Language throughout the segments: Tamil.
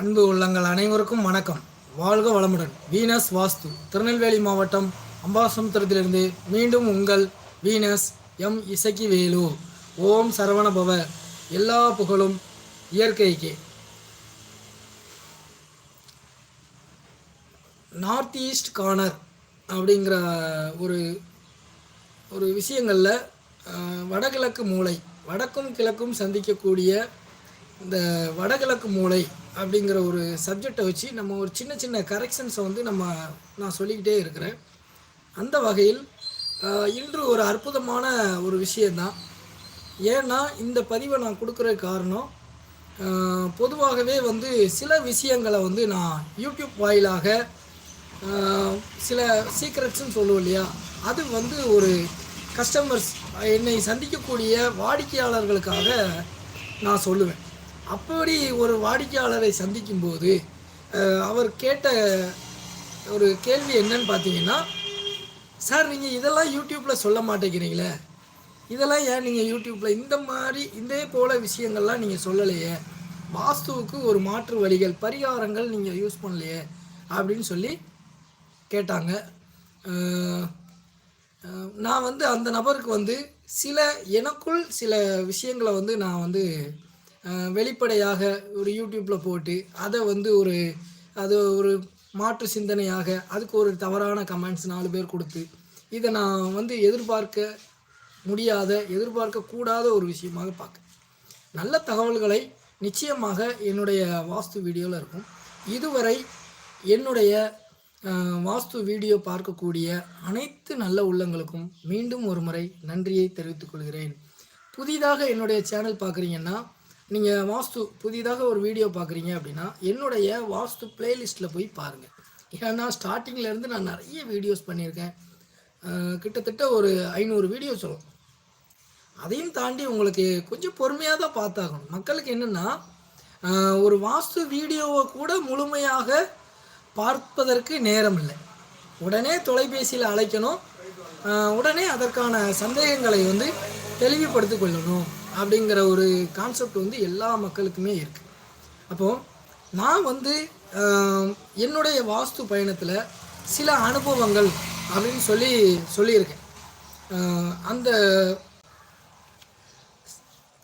அன்பு உள்ளங்கள் அனைவருக்கும் வணக்கம். வாழ்க வளமுடன். வீனஸ் வாஸ்து திருநெல்வேலி மாவட்டம் அம்பாசமுத்திரத்திலிருந்து மீண்டும் உங்கள் வீனஸ் எம் இசக்கி வேலு ஓம் சரவணபவ. எல்லா புகழும் இயற்கைக்கு. நார்த் ஈஸ்ட் கார்னர் அப்படிங்கிற ஒரு ஒரு விஷயங்களில் வடகிழக்கு மூலை வடக்கும் கிழக்கும் சந்திக்கக்கூடிய இந்த வடகிழக்கு மூலை அப்படிங்கிற ஒரு சப்ஜெக்டை வச்சு நம்ம ஒரு சின்ன சின்ன கரெக்ஷன்ஸை வந்து நம்ம நான் சொல்லிக்கிட்டே இருக்கிறேன். அந்த வகையில் இன்று ஒரு அற்புதமான ஒரு விஷயந்தான் ஏன்னா இந்த பதிவை நான் கொடுக்குற காரணம் பொதுவாகவே வந்து சில விஷயங்களை வந்து நான் யூடியூப் வாயிலாக சில சீக்ரெட்ஸ்ன்னு சொல்லுவோம் இல்லையா? அது வந்து ஒரு கஸ்டமர்ஸ் என்னை சந்திக்கக்கூடிய வாடிக்கையாளர்களுக்காக நான் சொல்லுவேன். அப்படி ஒரு வாடிக்கையாளரை சந்திக்கும்போது போது அவர் கேட்ட ஒரு கேள்வி என்னன்னு பார்த்தீங்கன்னா சார் நீங்கள் இதெல்லாம் யூடியூப்பில் சொல்ல மாட்டேங்கிறீங்களே. இதெல்லாம் ஏன் நீங்கள் யூடியூப்பில் இந்த மாதிரி இதே போல் விஷயங்கள்லாம் நீங்கள் சொல்லலையே. வாஸ்துவுக்கு ஒரு மாற்று வழிகள் பரிகாரங்கள் நீங்கள் யூஸ் பண்ணலையே. அப்படின்னு சொல்லி கேட்டாங்க. நான் வந்து அந்த நபருக்கு வந்து சில எனக்குள் சில விஷயங்களை வந்து நான் வந்து வெளிப்படையாக ஒரு யூடியூப்பில் போட்டு அதை வந்து ஒரு அது ஒரு மாற்று சிந்தனையாக அதுக்கு ஒரு தவறான கமெண்ட்ஸ் நாலு பேர் கொடுத்து இதை நான் வந்து எதிர்பார்க்க முடியாத எதிர்பார்க்கக்கூடாத ஒரு விஷயமாக பார்க்க நல்ல தகவல்களை நிச்சயமாக என்னுடைய வாஸ்து வீடியோவில் இருக்கும். இதுவரை என்னுடைய வாஸ்து வீடியோ பார்க்கக்கூடிய அனைத்து நல்ல உள்ளங்களுக்கும் மீண்டும் ஒரு முறை நன்றியை தெரிவித்துக் கொள்கிறேன். புதிதாக என்னுடைய சேனல் பார்க்குறீங்கன்னா நீங்கள் வாஸ்து புதிதாக ஒரு வீடியோ பார்க்குறீங்க அப்படின்னா என்னுடைய வாஸ்து பிளேலிஸ்ட்டில் போய் பாருங்கள் ஏன்னா ஸ்டார்டிங்கிலேருந்து நான் நிறைய வீடியோஸ் பண்ணியிருக்கேன். கிட்டத்தட்ட ஒரு ஐநூறு வீடியோஸ் வரும். அதையும் தாண்டி உங்களுக்கு கொஞ்சம் பொறுமையாக தான் பார்த்தாகணும். மக்களுக்கு என்னென்னா ஒரு வாஸ்து வீடியோவை கூட முழுமையாக பார்ப்பதற்கு நேரம் இல்லை. உடனே தொலைபேசியில் அழைக்கணும். உடனே அதற்கான சந்தேகங்களை வந்து தெளிவுபடுத்திக் கொள்ளணும். அப்படிங்கிற ஒரு கான்செப்ட் வந்து எல்லா மக்களுக்குமே இருக்குது அப்போது நான் வந்து என்னுடைய வாஸ்து பயணத்தில் சில அனுபவங்கள் அப்படின்னு சொல்லி சொல்லியிருக்கேன். அந்த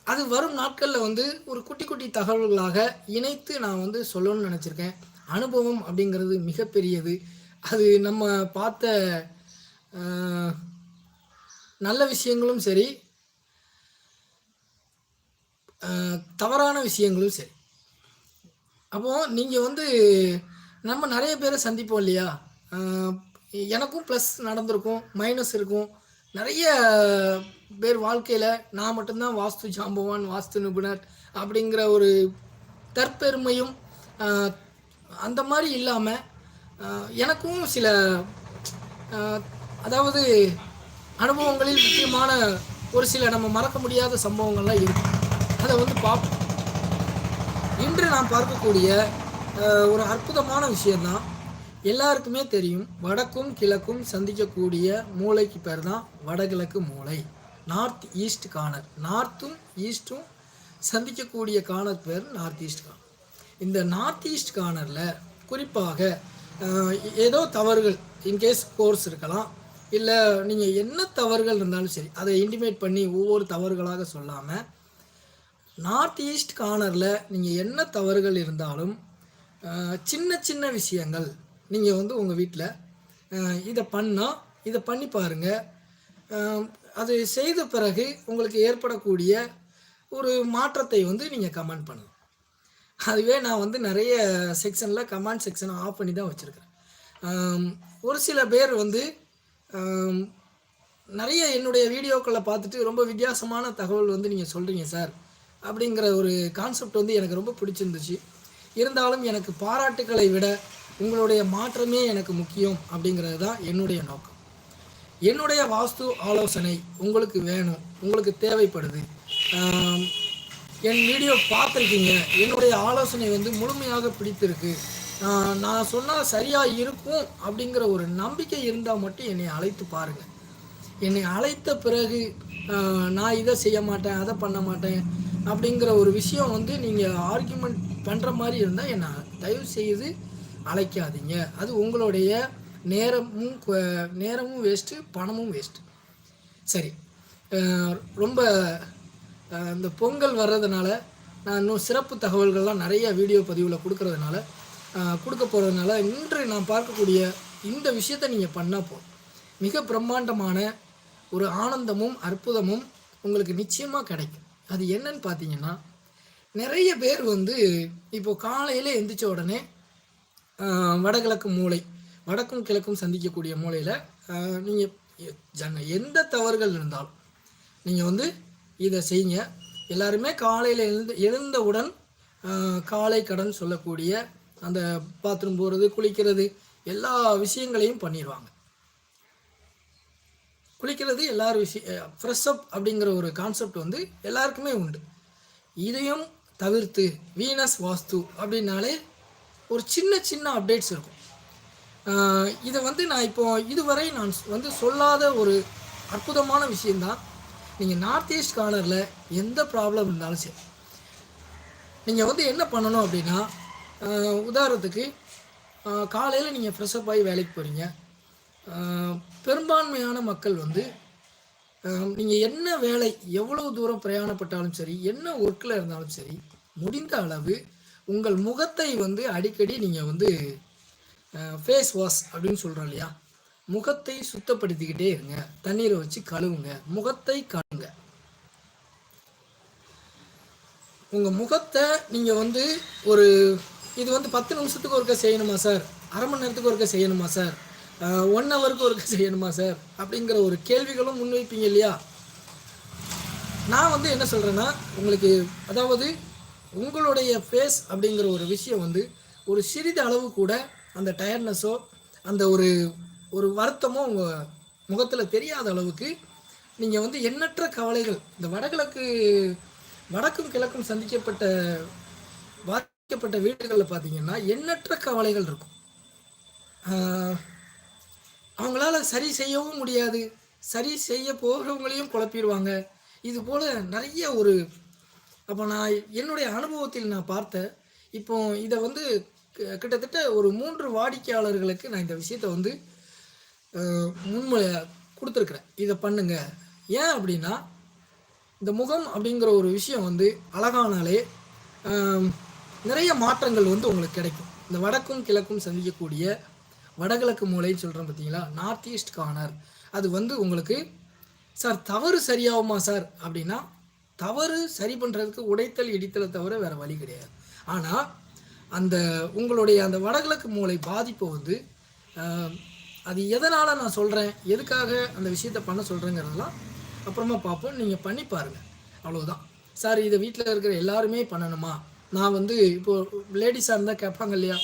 அது வரும் நாட்களில் வந்து ஒரு குட்டி குட்டி தகவல்களாக இணைத்து நான் வந்து சொல்லணும்னு நினச்சிருக்கேன். அனுபவம் அப்படிங்கிறது மிகப்பெரியது. அது நம்ம பார்த்த நல்ல விஷயங்களும் சரி தவறான விஷயங்களும் சரி. அப்போது நீங்கள் வந்து நம்ம நிறைய பேரை சந்திப்போம் இல்லையா? எனக்கும் ப்ளஸ் நடந்திருக்கும் மைனஸ் இருக்கும். நிறைய பேர் வாழ்க்கையில் நான் மட்டும்தான் வாஸ்து ஜாம்பவான் வாஸ்து நிபுணர் அப்படிங்கிற ஒரு தற்பெருமையும் அந்த மாதிரி இல்லாமல் எனக்கும் சில அதாவது அனுபவங்களில் முக்கியமான ஒரு சில நம்ம மறக்க முடியாத சம்பவங்கள்லாம் இருக்குது அதை வந்து பார்ப்போம் இன்று நாம் பார்க்கக்கூடிய ஒரு அற்புதமான விஷயம்தான். எல்லாருக்குமே தெரியும் வடக்கும் கிழக்கும் சந்திக்கக்கூடிய மூளைக்கு பேர் தான் வடகிழக்கு மூளை. நார்த் ஈஸ்ட் கார்னர் நார்த்தும் ஈஸ்ட்டும் சந்திக்கக்கூடிய கார்னர் பேர் நார்த் ஈஸ்ட் கார்னர் இந்த நார்த் ஈஸ்ட் கார்னரில் குறிப்பாக ஏதோ தவறுகள் இன்கேஸ் கோர்ஸ் இருக்கலாம். இல்லை நீங்கள் என்ன தவறுகள் இருந்தாலும் சரி அதை இன்டிமேட் பண்ணி ஒவ்வொரு தவறுகளாக சொல்லாமல் நார்த் ஈஸ்ட் கார்னரில் நீங்கள் என்ன தவறுகள் இருந்தாலும் சின்ன சின்ன விஷயங்கள் நீங்கள் வந்து உங்கள் வீட்டில் இதை பண்ணால் இதை பண்ணி பாருங்கள் அது செய்த பிறகு உங்களுக்கு ஏற்படக்கூடிய ஒரு மாற்றத்தை வந்து நீங்கள் கமெண்ட் பண்ணலாம். அதுவே நான் வந்து நிறைய செக்ஷனில் கமெண்ட் செக்ஷனை ஆஃப் பண்ணி தான் வச்சுருக்கிறேன் ஒரு சில பேர் வந்து நிறைய என்னுடைய வீடியோக்களை பார்த்துட்டு ரொம்ப வித்தியாசமான தகவல் வந்து நீங்கள் சொல்கிறீங்க சார். அப்படிங்கிற ஒரு கான்செப்ட் வந்து எனக்கு ரொம்ப பிடிச்சிருந்துச்சு. இருந்தாலும் எனக்கு பாராட்டுக்களை விட உங்களுடைய மாற்றமே எனக்கு முக்கியம் அப்படிங்கிறது தான் என்னுடைய நோக்கம். என்னுடைய வாஸ்து ஆலோசனை உங்களுக்கு வேணும் உங்களுக்கு தேவைப்படுது. என் வீடியோ பார்த்துருக்கீங்க. என்னுடைய ஆலோசனை வந்து முழுமையாக பிடித்திருக்கு. நான் சொன்னால் சரியாக இருக்கும் அப்படிங்கிற ஒரு நம்பிக்கை இருந்தால் மட்டும் என்னை அழைத்து பாருங்கள் என்னை அழைத்த பிறகு நான் இதை செய்ய மாட்டேன் அதை பண்ண மாட்டேன் அப்படிங்கிற ஒரு விஷயம் வந்து நீங்கள் ஆர்கியூமெண்ட் பண்ணுற மாதிரி இருந்தால் என்ன? தயவு செய்து அழைக்காதீங்க. அது உங்களுடைய நேரமும் நேரமும் வேஸ்ட்டு பணமும் வேஸ்ட்டு சரி. ரொம்ப இந்த பொங்கல் வர்றதுனால நான் இன்னும் சிறப்பு தகவல்கள்லாம் நிறைய வீடியோ பதிவில் கொடுக்கறதுனால கொடுக்க போகிறதுனால இன்று நான் பார்க்கக்கூடிய இந்த விஷயத்தை நீங்கள் பண்ணால் போதும். மிக பிரம்மாண்டமான ஒரு ஆனந்தமும் அற்புதமும் உங்களுக்கு நிச்சயமாக கிடைக்கும். அது என்னன்னு பார்த்தீங்கன்னா நிறைய பேர் வந்து இப்போது காலையில் எந்திரிச்ச உடனே வடகிழக்கு மூலை வடக்கும் கிழக்கும் சந்திக்கக்கூடிய மூலையில் நீங்கள் ஜன எந்த தவறுகள் இருந்தாலும் நீங்கள் வந்து இதை செய்யுங்க. எல்லாருமே காலையில் எழுந்து எழுந்தவுடன் காலை கடன் சொல்லக்கூடிய அந்த பாத்ரூம் போகிறது குளிக்கிறது எல்லா விஷயங்களையும் பண்ணிடுவாங்க குளிக்கிறது எல்லாரும் விஷயம் ஃப்ரெஷ் அப் அப்படிங்கிற ஒரு கான்செப்ட் வந்து எல்லாருக்குமே உண்டு. இதையும் தவிர்த்து வீனஸ் வாஸ்து அப்படின்னாலே ஒரு சின்ன சின்ன அப்டேட்ஸ் இருக்கும். இதை வந்து நான் இப்போ இதுவரை நான் வந்து சொல்லாத ஒரு அற்புதமான விஷயந்தான் நீங்கள் நார்த் ஈஸ்ட் கார்னரில் எந்த ப்ராப்ளம் இருந்தாலும் சரி. நீங்கள் வந்து என்ன பண்ணணும் அப்படின்னா உதாரணத்துக்கு காலையில் நீங்கள் ஃப்ரெஷ்அப் ஆகி வேலைக்கு போகிறீங்க பெரும்பான்மையான மக்கள் வந்து நீங்கள் என்ன வேலை எவ்வளவு தூரம் பிரயாணப்பட்டாலும் சரி என்ன ஒர்க்கில் இருந்தாலும் சரி முடிந்த அளவு உங்கள் முகத்தை வந்து அடிக்கடி நீங்கள் வந்து ஃபேஸ் வாஷ் அப்படின்னு சொல்கிறோம் இல்லையா? முகத்தை சுத்தப்படுத்திக்கிட்டே இருங்க. தண்ணீரை வச்சு கழுவுங்க. முகத்தை கழுவுங்க உங்கள் முகத்தை நீங்கள் வந்து ஒரு இது வந்து பத்து நிமிஷத்துக்கு ஒருக்க செய்யணுமா சார்? அரை மணி நேரத்துக்கு ஒருக்க செய்யணுமா சார்? ஒன் ஹவருக்கு ஒருக்க செய்யணுமா சார் அப்படிங்கிற ஒரு கேள்விகளும் முன்வைப்பீங்க இல்லையா? நான் வந்து என்ன சொல்கிறேன்னா உங்களுக்கு அதாவது உங்களுடைய ஃபேஸ் அப்படிங்கிற ஒரு விஷயம் வந்து ஒரு சிறிது அளவு கூட அந்த டயர்ட்னஸோ அந்த ஒரு ஒரு வருத்தமோ உங்கள் முகத்தில் தெரியாத அளவுக்கு நீங்கள் வந்து எண்ணற்ற கவலைகள் இந்த வடகிழக்கு வடக்கும் கிழக்கும் சந்திக்கப்பட்ட பாதிக்கப்பட்ட வீடுகளில் பார்த்தீங்கன்னா எண்ணற்ற கவலைகள் இருக்கும். அவங்களால சரி செய்யவும் முடியாது. சரி செய்ய போகிறவங்களையும் குழப்பிடுவாங்க. இது போல் நிறைய ஒரு அப்போ நான் என்னுடைய அனுபவத்தில் நான் பார்த்தேன் இப்போ இதை வந்து கிட்டத்தட்ட ஒரு மூன்று வாடிக்கையாளர்களுக்கு நான் இந்த விஷயத்தை வந்து அஹ், முன்மொழி கொடுத்துருக்குறேன். இதை பண்ணுங்க. ஏன் அப்படின்னா இந்த முகம் அப்படிங்கிற ஒரு விஷயம் வந்து அழகானாலே நிறைய மாற்றங்கள் வந்து உங்களுக்கு கிடைக்கும். இந்த வடக்கும் கிழக்கும் சந்திக்கக்கூடிய வடகிழக்கு மூலைன்னு சொல்கிறோம் பார்த்தீங்களா நார்த் ஈஸ்ட் கார்னர் அது வந்து உங்களுக்கு சார் தவறு சரியாகுமா சார் அப்படின்னா தவறு சரி பண்ணுறதுக்கு உடைத்தல் இடித்தலை தவிர வேறு வழி கிடையாது. ஆனால் அந்த உங்களுடைய அந்த வடகிழக்கு மூளை பாதிப்பு வந்து அது எதனால் நான் சொல்கிறேன் எதுக்காக அந்த விஷயத்தை பண்ண சொல்கிறேங்கிறதெல்லாம் அப்புறமா பார்ப்போம். நீங்கள் பண்ணி பாருங்கள் அவ்வளோதான் சார் இதை வீட்டில் இருக்கிற எல்லாருமே பண்ணணுமா? நான் வந்து இப்போது லேடிஸாக இருந்தால் கேட்பாங்க இல்லையா?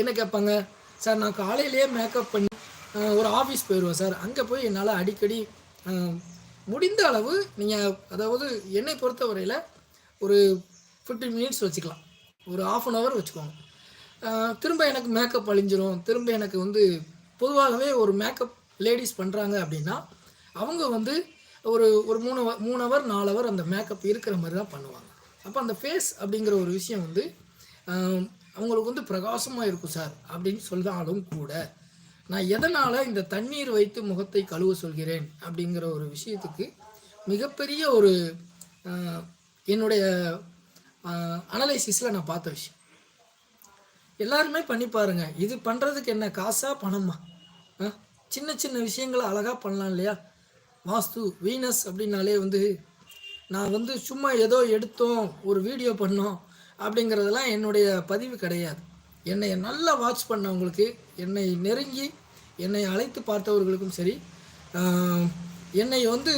என்ன கேட்பாங்க? சார் நான் காலையிலேயே மேக்கப் பண்ணி ஒரு ஆஃபீஸ் போயிடுவேன் சார். அங்கே போய் என்னால் அடிக்கடி முடிந்த அளவு நீங்கள் அதாவது என்னை பொறுத்தவரையில் ஒரு ஃபிஃப்டீன் மினிட்ஸ் வச்சுக்கலாம். ஒரு ஆஃப் அன் ஹவர் வச்சுக்கோங்க. திரும்ப எனக்கு மேக்கப் அழிஞ்சிரும். திரும்ப எனக்கு வந்து பொதுவாகவே ஒரு மேக்கப் லேடிஸ் பண்ணுறாங்க அப்படின்னா அவங்க வந்து ஒரு ஒரு மூணு மூணு ஹவர் நாலு ஹவர் அந்த மேக்கப் இருக்கிற மாதிரி தான் பண்ணுவாங்க. அப்போ அந்த ஃபேஸ் அப்படிங்கிற ஒரு விஷயம் வந்து அவங்களுக்கு வந்து பிரகாசமாக இருக்கும் சார் அப்படின்னு சொன்னாலும் கூட நான் எதனால் இந்த தண்ணீர் வைத்து முகத்தை கழுவ சொல்கிறேன் அப்படிங்கிற ஒரு விஷயத்துக்கு மிகப்பெரிய ஒரு என்னுடைய அனலைசிஸில் நான் பார்த்த விஷயம். எல்லாருமே பண்ணி பாருங்கள் இது பண்ணுறதுக்கு என்ன காசா பணமா? சின்ன சின்ன விஷயங்களை அழகாக பண்ணலாம் இல்லையா? வாஸ்து வீனஸ் அப்படின்னாலே வந்து நான் வந்து சும்மா ஏதோ எடுத்தோம் ஒரு வீடியோ பண்ணோம் அப்படிங்கிறதெல்லாம் என்னுடைய பதிவு கிடையாது. என்னை நல்லா வாட்ச் பண்ணவங்களுக்கு என்னை நெருங்கி என்னை அழைத்து பார்த்தவர்களுக்கும் சரி என்னை வந்து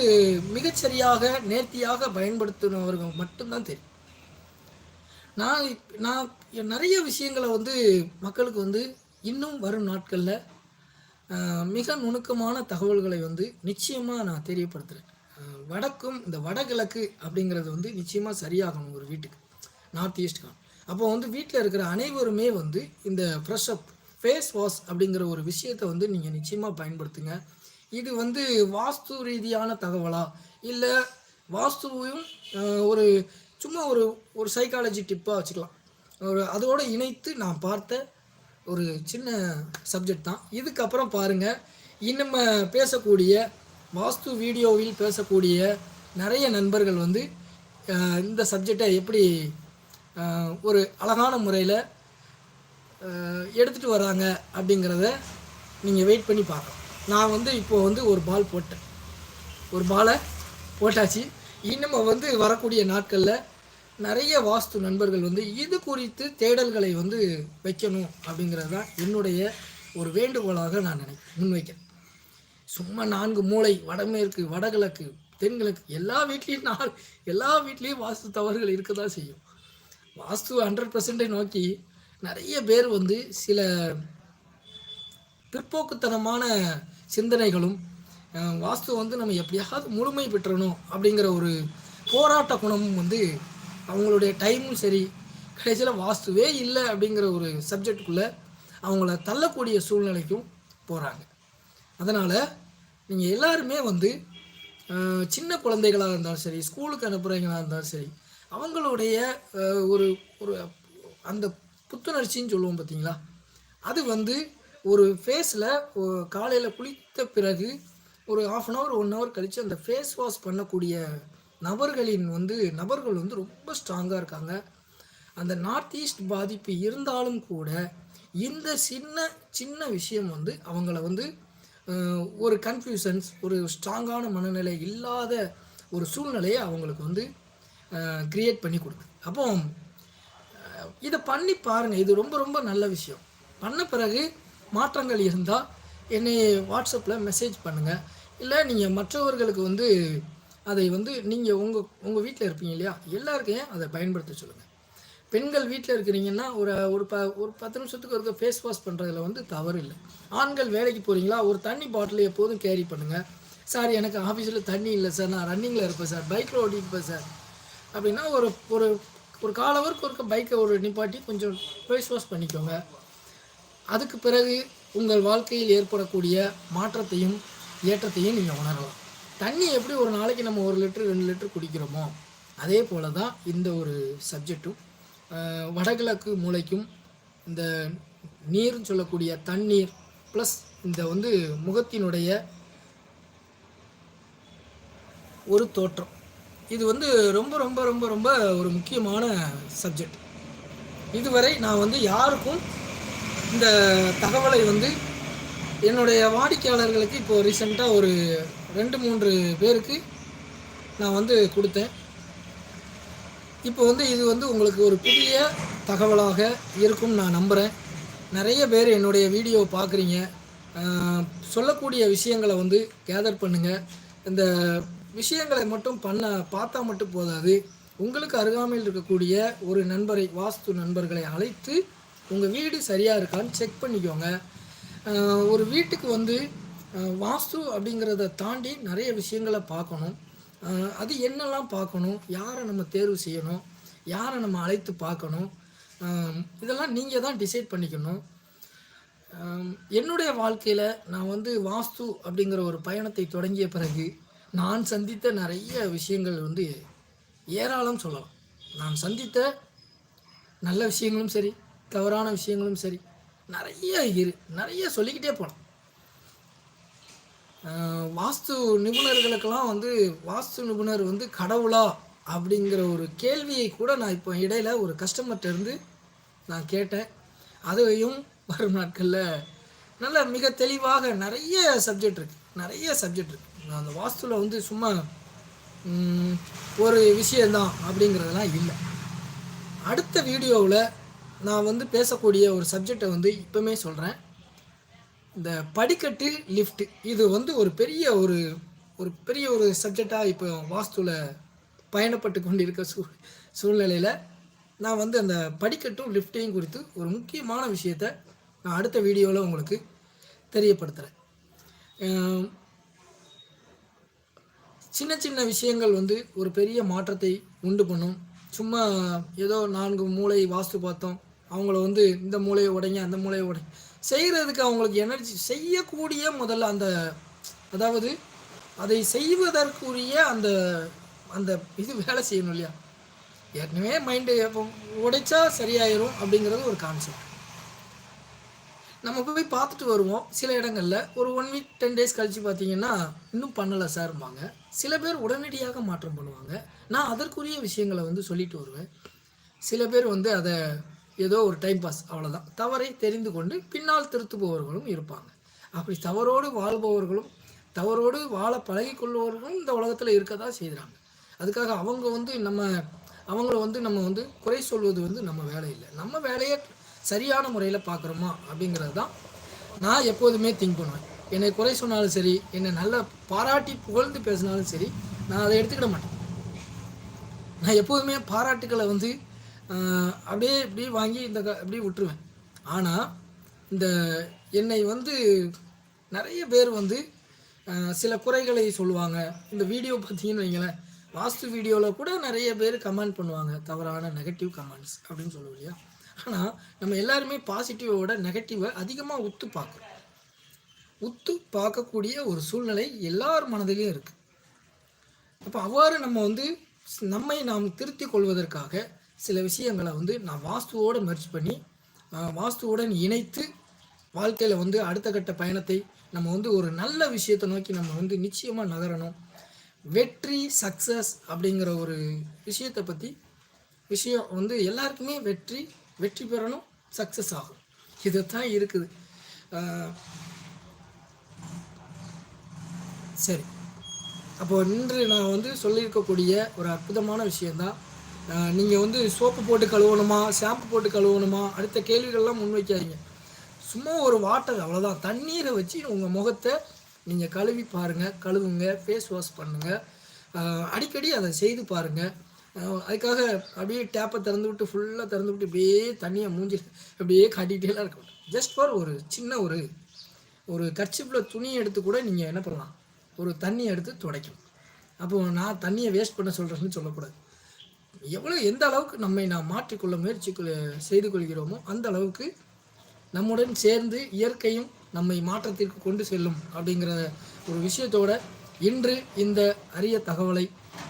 மிகச்சரியாக நேர்த்தியாக பயன்படுத்தினவர்கள் மட்டும்தான் தெரியும். நான் நான் நிறைய விஷயங்களை வந்து மக்களுக்கு வந்து இன்னும் வரும் நாட்களில் மிக நுணுக்கமான தகவல்களை வந்து நிச்சயமாக நான் தெரியப்படுத்துகிறேன் வடக்கும் இந்த வடகிழக்கு அப்படிங்கிறது வந்து நிச்சயமாக சரியாகணும் ஒரு வீட்டுக்கு. நார்த் ஈஸ்ட்கான் அப்போ வந்து வீட்டில் இருக்கிற அனைவருமே வந்து இந்த ஃப்ரெஷ் அப் ஃபேஸ் வாஷ் அப்படிங்கிற ஒரு விஷயத்தை வந்து நீங்கள் நிச்சயமாக பயன்படுத்துங்க. இது வந்து வாஸ்து ரீதியான தகவலா? இல்லை வாஸ்துவையும் ஒரு சும்மா ஒரு ஒரு சைக்காலஜி டிப்பாக வச்சுக்கலாம். ஒரு அதோடு இணைத்து நான் பார்த்த ஒரு சின்ன சப்ஜெக்ட் தான். இதுக்கப்புறம் பாருங்கள் இன்னும் பேசக்கூடிய வாஸ்து வீடியோவில் பேசக்கூடிய நிறைய நண்பர்கள் வந்து இந்த சப்ஜெக்டை எப்படி ஒரு அழகான முறையில் எடுத்துகிட்டு வராங்க அப்படிங்கிறத நீங்கள் வெயிட் பண்ணி பார்க்கலாம் நான் வந்து இப்போ வந்து ஒரு பால் போட்டேன். ஒரு பாலை போட்டாச்சு. இன்னும் வந்து வரக்கூடிய நாட்களில் நிறைய வாஸ்து நண்பர்கள் வந்து இது குறித்து தேடல்களை வந்து வைக்கணும் அப்படிங்கிறது தான் என்னுடைய ஒரு வேண்டுகோளாக நான் நினைக்கிறேன் முன்வைக்கிறேன். சும்மா நான்கு மூளை வடமேற்கு வடகிழக்கு தென்கிழக்கு எல்லா வீட்லேயும் நான் எல்லா வீட்லேயும் வாஸ்து தவறுகள் இருக்க தான் செய்யும். வாஸ்து ஹண்ட்ரட் பர்சன்டை நோக்கி நிறைய பேர் வந்து சில பிற்போக்குத்தனமான சிந்தனைகளும் வாஸ்து வந்து நம்ம எப்படியாவது முழுமை பெற்றணும் அப்படிங்கிற ஒரு போராட்ட குணமும் வந்து அவங்களுடைய டைமும் சரி கடைசியில் வாஸ்துவே இல்லை அப்படிங்கிற ஒரு சப்ஜெக்டுக்குள்ளே அவங்கள தள்ளக்கூடிய சூழ்நிலைக்கும் போகிறாங்க அதனால் நீங்கள் எல்லாருமே வந்து சின்ன குழந்தைகளாக இருந்தாலும் சரி ஸ்கூலுக்கு அனுப்புகிறவங்களாக இருந்தாலும் சரி அவங்களுடைய ஒரு ஒரு அந்த புத்துணர்ச்சின்னு சொல்லுவோம் பார்த்தீங்களா? அது வந்து ஒரு ஃபேஸில் காலையில் குளித்த பிறகு ஒரு half an hour one hour கழித்து அந்த ஃபேஸ் வாஷ் பண்ணக்கூடிய நபர்களின் வந்து நபர்கள் வந்து ரொம்ப ஸ்ட்ராங்காக இருக்காங்க. அந்த நார்த் ஈஸ்ட் பாதிப்பு இருந்தாலும் கூட இந்த சின்ன சின்ன விஷயம் வந்து அவங்கள வந்து ஒரு கன்ஃபியூஷன்ஸ் ஒரு ஸ்ட்ராங்கான மனநிலை இல்லாத ஒரு சூழ்நிலையை அவங்களுக்கு வந்து க்ரியேட் பண்ணி கொடுக்குது அப்போ இதை பண்ணி பாருங்கள் இது ரொம்ப ரொம்ப நல்ல விஷயம். பண்ண பிறகு மாற்றங்கள் இருந்தால் என்னை வாட்ஸ்அப்பில் மெசேஜ் பண்ணுங்கள் இல்லை நீங்கள் மற்றவர்களுக்கு வந்து அதை வந்து நீங்கள் உங்கள் உங்கள் வீட்டில் இருப்பீங்க இல்லையா? எல்லாருக்கையும் அதை பயன்படுத்த சொல்லுங்கள் பெண்கள் வீட்டில் இருக்கிறீங்கன்னா ஒரு ஒரு ப ஒரு பத்து நிமிஷத்துக்கு ஒரு ஃபேஸ் வாஷ் பண்ணுறதுல வந்து தவறு இல்லை. ஆண்கள் வேலைக்கு போகிறீங்களா ஒரு தண்ணி பாட்டில் எப்போதும் கேரி பண்ணுங்கள் சார் எனக்கு ஆஃபீஸில் தண்ணி இல்லை சார். நான் ரன்னிங்கில் இருப்பேன் சார். பைக்கில் ஓட்டிட்டு இருப்பேன் சார். அப்படின்னா ஒரு ஒரு ஒரு கால் ஹவருக்கு ஒருக்க பைக்கை ஒரு நிப்பாட்டி கொஞ்சம் ஃபேஸ் வாஷ் பண்ணிக்கோங்க. அதுக்கு பிறகு உங்கள் வாழ்க்கையில் ஏற்படக்கூடிய மாற்றத்தையும் ஏற்றத்தையும் நீங்கள் உணரலாம். தண்ணி எப்படி ஒரு நாளைக்கு நம்ம ஒரு லிட்டர் ரெண்டு லிட்டர் குடிக்கிறோமோ அதே போல தான் இந்த ஒரு சப்ஜெக்டும் வடகிழக்கு மூளைக்கும் இந்த நீர்னு சொல்லக்கூடிய தண்ணீர் ப்ளஸ் இந்த வந்து முகத்தினுடைய ஒரு தோற்றம். இது வந்து ரொம்ப ரொம்ப ரொம்ப ரொம்ப ஒரு முக்கியமான சப்ஜெக்ட் இதுவரை நான் வந்து யாருக்கும் இந்த தகவலை வந்து என்னுடைய வாடிக்கையாளர்களுக்கு இப்போ ரீசெண்டாக ஒரு ரெண்டு மூன்று பேருக்கு நான் வந்து கொடுத்தேன். இப்போ வந்து இது வந்து உங்களுக்கு ஒரு புதிய தகவலாக இருக்கும் நான் நம்புகிறேன் நிறைய பேர் என்னுடைய வீடியோ பார்க்குறீங்க. சொல்லக்கூடிய விஷயங்களை வந்து கேதர் பண்ணுங்கள் இந்த விஷயங்களை மட்டும் பண்ண பார்த்தா மட்டும் போதாது. உங்களுக்கு அருகாமையில் இருக்கக்கூடிய ஒரு நண்பரை வாஸ்து நண்பர்களை அழைத்து உங்கள் வீடு சரியாக இருக்கான்னு செக் பண்ணிக்கோங்க. ஒரு வீட்டுக்கு வந்து வாஸ்து அப்படிங்கிறத தாண்டி நிறைய விஷயங்களை பார்க்கணும். அது என்னெல்லாம் பார்க்கணும்? யாரை நம்ம தேர்வு செய்யணும்? யாரை நம்ம அழைத்து பார்க்கணும்? இதெல்லாம் நீங்கள் தான் டிசைட் பண்ணிக்கணும். என்னுடைய வாழ்க்கையில் நான் வந்து வாஸ்து அப்படிங்கிற ஒரு பயணத்தை தொடங்கிய பிறகு நான் சந்தித்த நிறைய விஷயங்கள் வந்து ஏராளம் சொல்லலாம். நான் சந்தித்த நல்ல விஷயங்களும் சரி தவறான விஷயங்களும் சரி நிறைய இரு நிறைய சொல்லிக்கிட்டே போகலாம் வாஸ்து நிபுணர்களுக்கெல்லாம் வந்து வாஸ்து நிபுணர் வந்து கடவுளா அப்படிங்கிற ஒரு கேள்வியை கூட நான் இப்போ இடையில் ஒரு கஸ்டமர்கிட்ட இருந்து நான் கேட்டேன். அதையும் வரும் நாட்களில் நல்ல மிக தெளிவாக நிறைய சப்ஜெக்ட் இருக்குது நிறைய சப்ஜெக்ட் இருக்குது நான் அந்த வாஸ்துவில் வந்து சும்மா ஒரு விஷயந்தான் அப்படிங்கிறதெல்லாம் இல்லை. அடுத்த வீடியோவில் நான் வந்து பேசக்கூடிய ஒரு சப்ஜெக்டை வந்து இப்போமே சொல்கிறேன் இந்த படிக்கட்டு லிஃப்ட். இது வந்து ஒரு பெரிய ஒரு ஒரு பெரிய ஒரு சப்ஜெக்டாக இப்போ வாஸ்துவில் பயணப்பட்டு கொண்டு இருக்க சூ சூழ்நிலையில் நான் வந்து அந்த படிக்கட்டும் லிஃப்ட்டையும் குறித்து ஒரு முக்கியமான விஷயத்தை நான் அடுத்த வீடியோவில் உங்களுக்கு தெரியப்படுத்துகிறேன் சின்ன சின்ன விஷயங்கள் வந்து ஒரு பெரிய மாற்றத்தை உண்டு பண்ணும். சும்மா ஏதோ நான்கு மூளை வாஸ்து பார்த்தோம். அவங்கள வந்து இந்த மூளையை உடைங்க அந்த மூளையை உடை. செய்கிறதுக்கு அவங்களுக்கு எனர்ஜி செய்யக்கூடிய முதல்ல அந்த அதாவது அதை செய்வதற்குரிய அந்த அந்த இது வேலை செய்யணும் இல்லையா? ஏற்கனவே மைண்டு உடைச்சா சரியாயிரும் அப்படிங்கிறது ஒரு கான்செப்ட் நம்ம போய் பார்த்துட்டு வருவோம். சில இடங்களில் ஒரு ஒன் வீக் டென் டேஸ் கழித்து பார்த்தீங்கன்னா இன்னும் பண்ணலை சார்ம்பாங்க சில பேர் உடனடியாக மாற்றம் பண்ணுவாங்க. நான் அதற்குரிய விஷயங்களை வந்து சொல்லிட்டு வருவேன். சில பேர் வந்து அதை ஏதோ ஒரு டைம் பாஸ் அவ்வளோதான் தவறை தெரிந்து கொண்டு பின்னால் திருத்துபவர்களும் இருப்பாங்க. அப்படி தவறோடு வாழ்பவர்களும் தவறோடு வாழ பழகிக்கொள்பவர்களும் இந்த உலகத்தில் இருக்க தான் செய்கிறாங்க அதுக்காக அவங்க வந்து நம்ம அவங்கள வந்து நம்ம வந்து குறை சொல்வது வந்து நம்ம வேலை இல்லை. நம்ம வேலையை சரியான முறையில் பார்க்குறோமா அப்படிங்கிறது தான் நான் எப்போதுமே திங்க் பண்ணுவேன். என்னை குறை சொன்னாலும் சரி என்னை நல்லா பாராட்டி புகழ்ந்து பேசினாலும் சரி நான் அதை எடுத்துக்கிட மாட்டேன். நான் எப்போதுமே பாராட்டுக்களை வந்து அப்படியே இப்படி வாங்கி இந்த க- விட்டுருவேன். ஆனால் இந்த என்னை வந்து நிறைய பேர் வந்து சில குறைகளை சொல்லுவாங்க. இந்த வீடியோ பார்த்தீங்கன்னு வைங்களேன் வாஸ்து வீடியோவில் கூட நிறைய பேர் கமெண்ட் பண்ணுவாங்க. தவறான நெகட்டிவ் கமெண்ட்ஸ் அப்படின்னு சொல்லுவோம் இல்லையா? ஆனால் நம்ம எல்லாருமே பாசிட்டிவோட நெகட்டிவை அதிகமாக உத்து பார்க்குறோம். உத்து பார்க்கக்கூடிய ஒரு சூழ்நிலை எல்லார் மனதிலையும் இருக்குது அப்போ அவ்வாறு நம்ம வந்து நம்மை நாம் திருத்தி கொள்வதற்காக சில விஷயங்களை வந்து நான் வாஸ்துவோடு மெர்ச் பண்ணி வாஸ்துவுடன் இணைத்து வாழ்க்கையில் வந்து அடுத்த கட்ட பயணத்தை நம்ம வந்து ஒரு நல்ல விஷயத்தை நோக்கி நம்ம வந்து நிச்சயமாக நகரணும். வெற்றி சக்ஸஸ் அப்படிங்கிற ஒரு விஷயத்தை பற்றி விஷயம் வந்து எல்லாருக்குமே வெற்றி வெற்றி பெறணும் சக்ஸஸ் ஆகும். இதுதான் இருக்குது. சரி. அப்போ இன்று நான் வந்து சொல்லியிருக்கக்கூடிய ஒரு அற்புதமான விஷயந்தான் நீங்கள் வந்து சோப்பு போட்டு கழுவணுமா ஷாம்பு போட்டு கழுவணுமா அடுத்த கேள்விகள்லாம் முன்வைக்காதீங்க சும்மா ஒரு வாட்டர் அவ்வளோதான் தண்ணீரை வச்சு உங்கள் முகத்தை நீங்கள் கழுவி பாருங்கள் கழுவுங்க ஃபேஸ் வாஷ் பண்ணுங்கள் அடிக்கடி அதை செய்து பாருங்கள் அதுக்காக அப்படியே டேப்பை திறந்து விட்டு ஃபுல்லாக திறந்து விட்டு இப்படியே தண்ணியை மூஞ்சி அப்படியே காட்டிகிட்டேலாம் இருக்க மாட்டோம். ஜஸ்ட் ஃபார் ஒரு சின்ன ஒரு ஒரு கர்ச்சிப்பில் துணியை எடுத்து கூட நீங்கள் என்ன பண்ணலாம்? ஒரு தண்ணியை எடுத்து துடைக்கணும். அப்போ நான் தண்ணியை வேஸ்ட் பண்ண சொல்கிறேன்னு சொல்லக்கூடாது. எவ்வளோ எந்த அளவுக்கு நம்மை நாம் மாற்றிக்கொள்ள முயற்சி செய்து கொள்கிறோமோ அந்த அளவுக்கு நம்முடன் சேர்ந்து இயற்கையும் நம்மை மாற்றத்திற்கு கொண்டு செல்லும் அப்படிங்கிற ஒரு விஷயத்தோட இன்று இந்த அரிய தகவலை